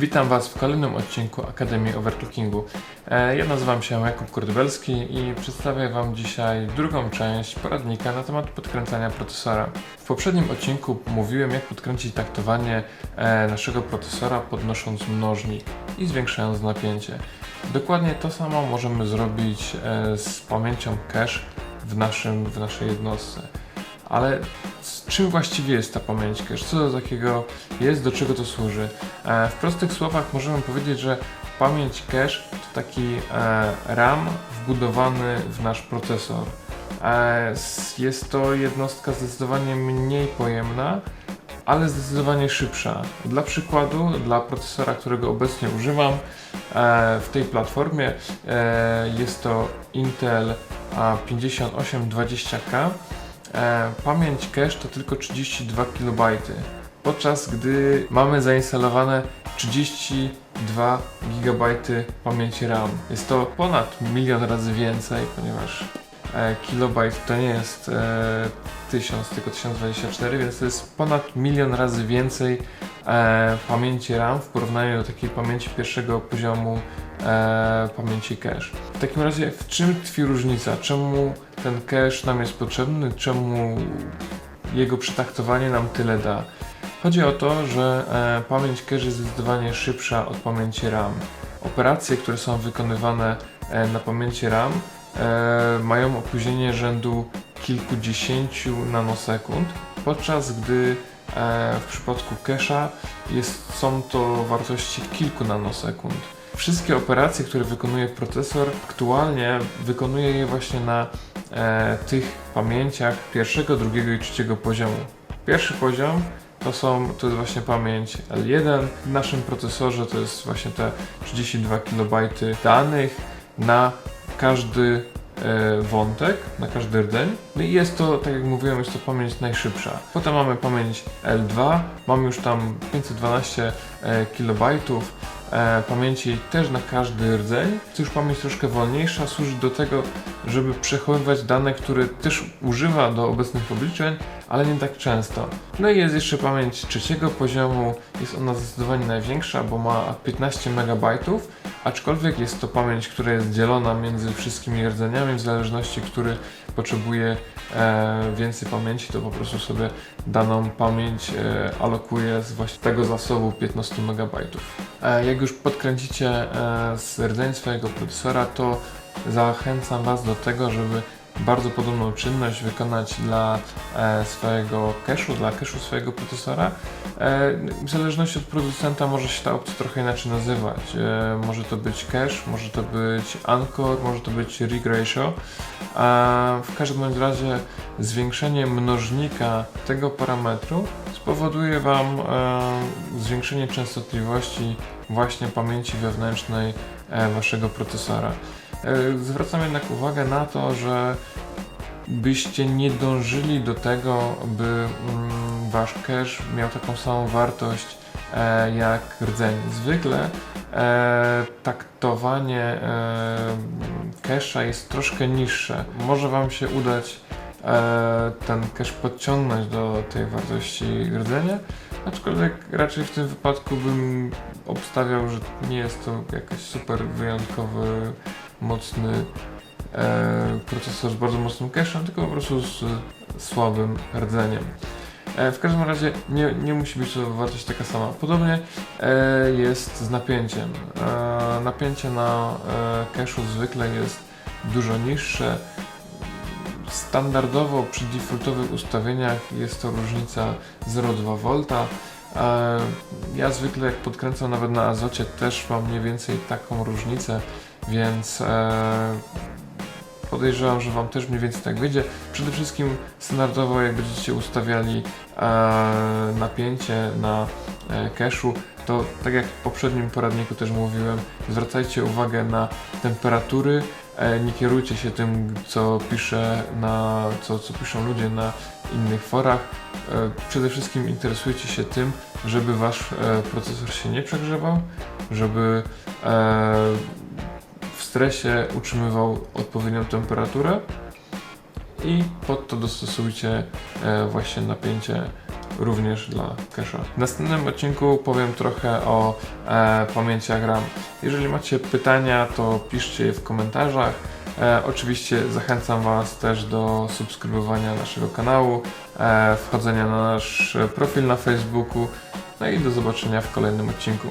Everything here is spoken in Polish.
Witam Was w kolejnym odcinku Akademii Overclockingu. E, Ja nazywam się Jakub Kordybelski i przedstawię Wam dzisiaj drugą część poradnika na temat podkręcania procesora. W poprzednim odcinku mówiłem, jak podkręcić taktowanie e, naszego procesora podnosząc mnożnik i zwiększając napięcie. Dokładnie to samo możemy zrobić e, z pamięcią cache w, naszym, w naszej jednostce. Ale czym właściwie jest ta pamięć cache? Co to takiego jest, do czego to służy? E, W prostych słowach możemy powiedzieć, że pamięć cache to taki e, RAM wbudowany w nasz procesor. E, Jest to jednostka zdecydowanie mniej pojemna, ale zdecydowanie szybsza. Dla przykładu, dla procesora, którego obecnie używam, w tej platformie jest to Intel a, 5820K. E, Pamięć cache to tylko 32 KB, podczas gdy mamy zainstalowane 32 GB pamięci RAM. Jest to ponad milion razy więcej, ponieważ e, kilobajt to nie jest e, 1000, tylko 1024, więc to jest ponad milion razy więcej e, pamięci RAM w porównaniu do takiej pamięci pierwszego poziomu e, pamięci cache. W takim razie, w czym tkwi różnica? Czemu ten cache nam jest potrzebny? Czemu jego przetraktowanie nam tyle da? Chodzi o to, że e, pamięć cache jest zdecydowanie szybsza od pamięci RAM. Operacje, które są wykonywane e, na pamięci RAM e, mają opóźnienie rzędu kilkudziesięciu nanosekund, podczas gdy e, w przypadku cache'a jest, są to wartości kilku nanosekund. Wszystkie operacje, które wykonuje procesor, aktualnie wykonuje je właśnie na e, tych pamięciach pierwszego, drugiego i trzeciego poziomu. Pierwszy poziom to, są, to jest właśnie pamięć L1. W naszym procesorze to jest właśnie te 32 KB danych na każdy e, wątek, na każdy rdzeń. No i jest to, tak jak mówiłem, jest to pamięć najszybsza. Potem mamy pamięć L2, mamy już tam 512 e, e, pamięci też na każdy rdzeń. Już pamięć troszkę wolniejsza, służy do tego, żeby przechowywać dane, które też używa do obecnych obliczeń, ale nie tak często. No i jest jeszcze pamięć trzeciego poziomu, jest ona zdecydowanie największa, bo ma 15 MB, aczkolwiek jest to pamięć, która jest dzielona między wszystkimi rdzeniami, w zależności, który potrzebuje e, więcej pamięci, to po prostu sobie daną pamięć e, alokuje z właśnie tego zasobu 15 MB. E, jak już podkręcicie e, z rdzeń swojego procesora, to zachęcam Was do tego, żeby bardzo podobną czynność wykonać dla e, swojego cache'u, dla cache'u swojego procesora. E, w zależności od producenta może się ta opcja trochę inaczej nazywać. Może to być cache, może to być Anchor, może to być rig ratio. W każdym razie zwiększenie mnożnika tego parametru spowoduje Wam e, zwiększenie częstotliwości właśnie pamięci wewnętrznej e, Waszego procesora. E, Zwracam jednak uwagę na to, że byście nie dążyli do tego, by mm, wasz cache miał taką samą wartość e, jak rdzeń. Zwykle e, taktowanie e, cache'a jest troszkę niższe. Może wam się udać ten cache podciągnąć do tej wartości rdzenia, aczkolwiek raczej w tym wypadku bym obstawiał, że nie jest to jakiś super wyjątkowy, mocny e, procesor z bardzo mocnym cache'em, tylko po prostu z słabym rdzeniem. E, w każdym razie nie, nie musi być to wartość taka sama. Podobnie e, jest z napięciem. E, napięcie na e, cache'u zwykle jest dużo niższe. Standardowo przy defaultowych ustawieniach jest to różnica 0,2 V. E, ja zwykle jak podkręcam nawet na azocie też mam mniej więcej taką różnicę, więc e, podejrzewam, że Wam też mniej więcej tak wyjdzie. Przede wszystkim standardowo jak będziecie ustawiali e, napięcie na cache'u, to tak jak w poprzednim poradniku też mówiłem, zwracajcie uwagę na temperatury, nie kierujcie się tym, co pisze na, co, co piszą ludzie na innych forach. E, przede wszystkim interesujcie się tym, żeby Wasz e, procesor się nie przegrzewał, żeby e, w stresie utrzymywał odpowiednią temperaturę i pod to dostosujcie e, właśnie napięcie również dla cache'a. W następnym odcinku powiem trochę o e, pamięciach RAM. Jeżeli macie pytania, to piszcie je w komentarzach. E, oczywiście zachęcam Was też do subskrybowania naszego kanału, e, wchodzenia na nasz profil na Facebooku, no i do zobaczenia w kolejnym odcinku.